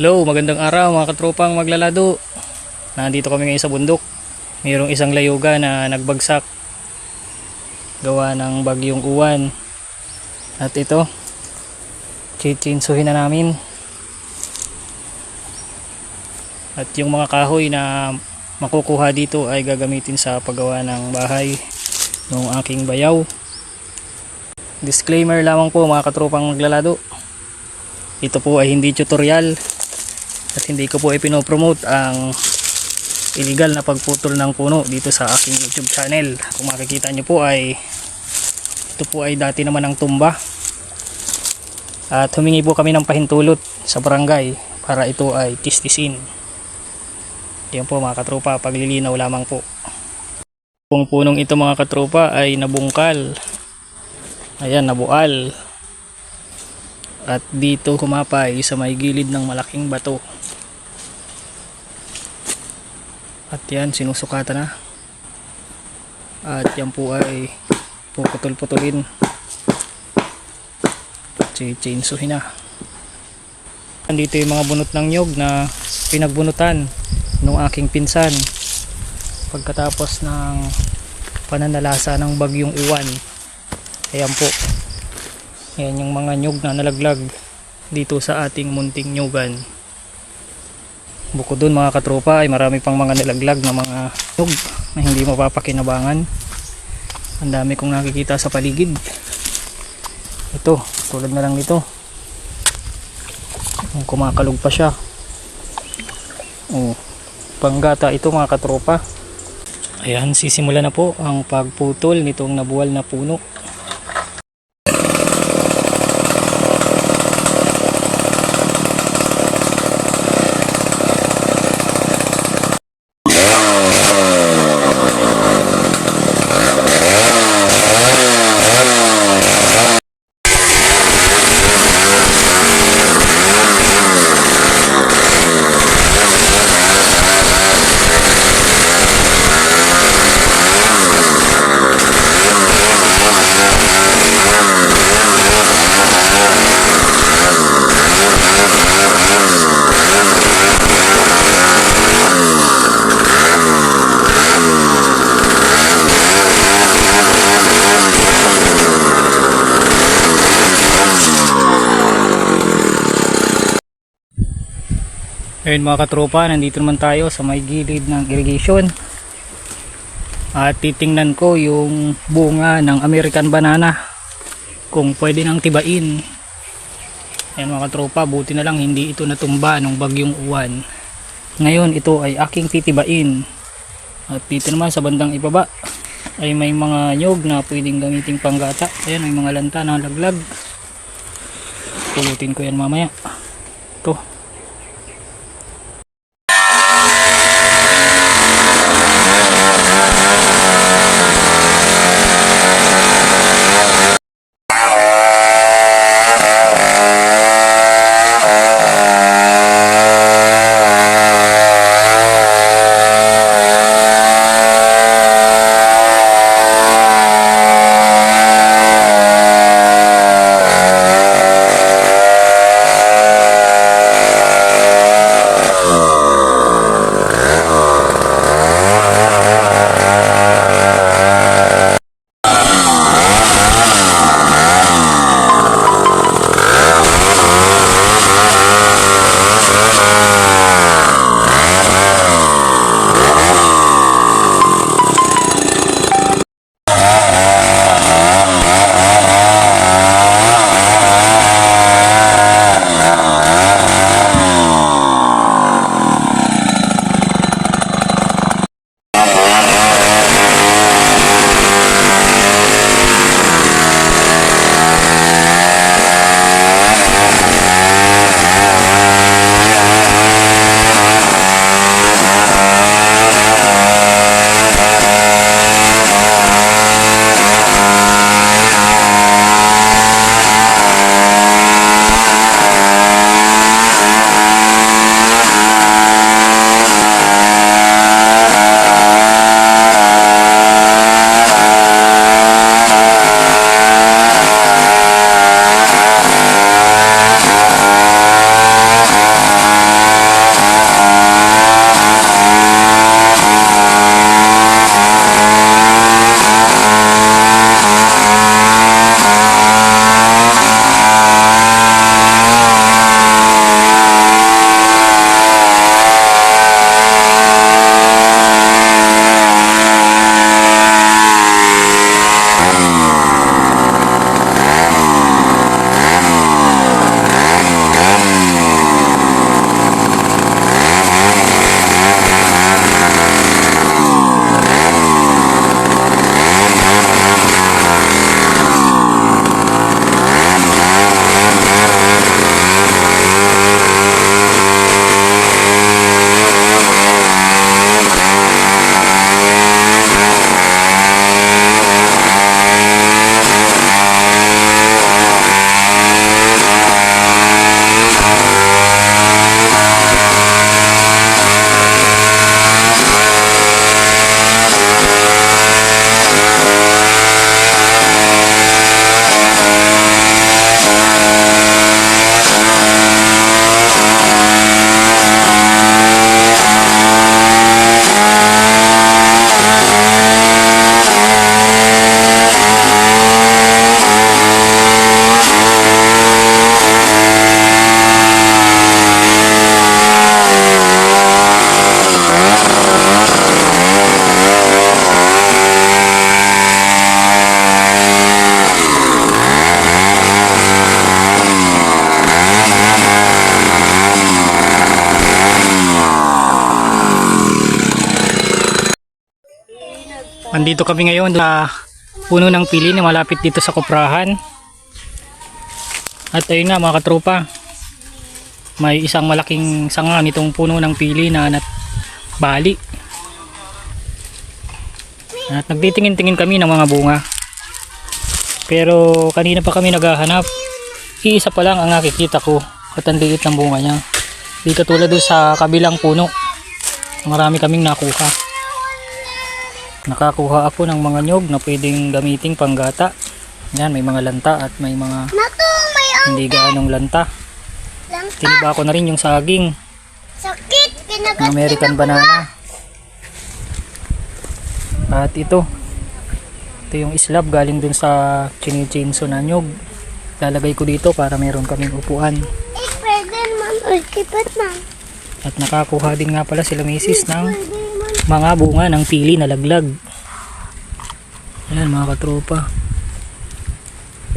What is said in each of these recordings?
Hello, magandang araw mga katropang maglalado. Nandito kami ngayon sa bundok. Mayroong isang layuga na nagbagsak. Gawa ng bagyong uwan. At ito, chichinsuhin na namin. At yung mga kahoy na makukuha dito ay gagamitin sa paggawa ng bahay ng aking bayaw. Disclaimer lamang po mga katropang maglalado. Ito po ay hindi tutorial at hindi ko po ipinopromote ang illegal na pagputol ng puno dito sa aking YouTube channel. Kung makikita nyo po ay ito po ay dati naman ng tumba. At humingi po kami ng pahintulot sa barangay para ito ay tistisin. Yan po mga katropa, paglilinaw lamang po. Kung punong ito mga katropa ay nabungkal. Ayan, nabual. At dito humapay sa may gilid ng malaking bato. At yan, sinusukatan na. At yan po ay puputol-putulin. Chainsuhin na. Andito yung mga bunot ng nyog na pinagbunutan ng aking pinsan pagkatapos ng pananalasa ng bagyong uwan. Ayan po. Ayan yung mga nyog na nalaglag dito sa ating munting nyugan. Bukod dun mga katropa ay marami pang mga nalaglag na mga nyog na hindi mapapakinabangan. Ang dami kong nakikita sa paligid. Ito, tulad na lang nito. Kumakalog pa siya. Oh, panggata ito mga katropa. Ayan, sisimula na po ang pagputol nitong nabuwal na puno. Ayun mga katropa, nandito naman tayo sa may gilid ng irrigation. At titingnan ko yung bunga ng American banana. Kung pwede nang tibain. Ayun mga katropa, buti na lang hindi ito natumba ng bagyong uwan. Ngayon ito ay aking titibain. At dito naman sa bandang ibaba ay may mga nyog na pwedeng gamitin panggata. Ayan, may mga lanta na laglag. Pulutin ko yan mamaya. Ito. Andito kami ngayon sa puno ng pili na malapit dito sa kuprahan. At ayun nga mga katropa. May isang malaking sanga nitong puno ng pili na nat bali. At nagtitingin-tingin kami ng mga bunga. Pero kanina pa kami naghahanap. Iisa pa lang ang nakikita ko at ang liit ng bunga niya. Di katulad doon sa kabilang puno. Marami kaming nakuha. Nakakuha ako ng mga nyog na pwedeng gamiting panggata. Yan, may mga lanta at may mga Nato, may hindi gaanong lanta. lanta. Tiniba ko na rin yung saging Sakit. Kinagat American banana. At ito. Ito yung islab galing dun sa chinichinso na nyog. Lalagay ko dito para meron kaming upuan. Eh, pwede man. Kipat na. At nakakuha din nga pala sila misis ng man. Mga bunga ng pili na laglag. Ayan mga katropa.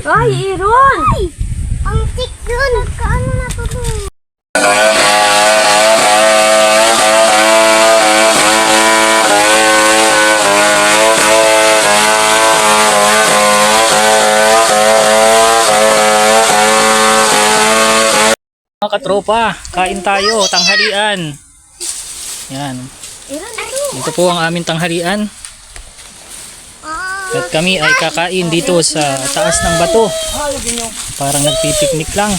Ay, Iron! Ay! Ang tik yun! Nagkaano na to to? Mga katropa, kain tayo, tanghalian. Yan. Iron, ano? Ito po ang aming tanghalian. At kami ay kakain dito sa taas ng bato. Parang nagpipiknik lang.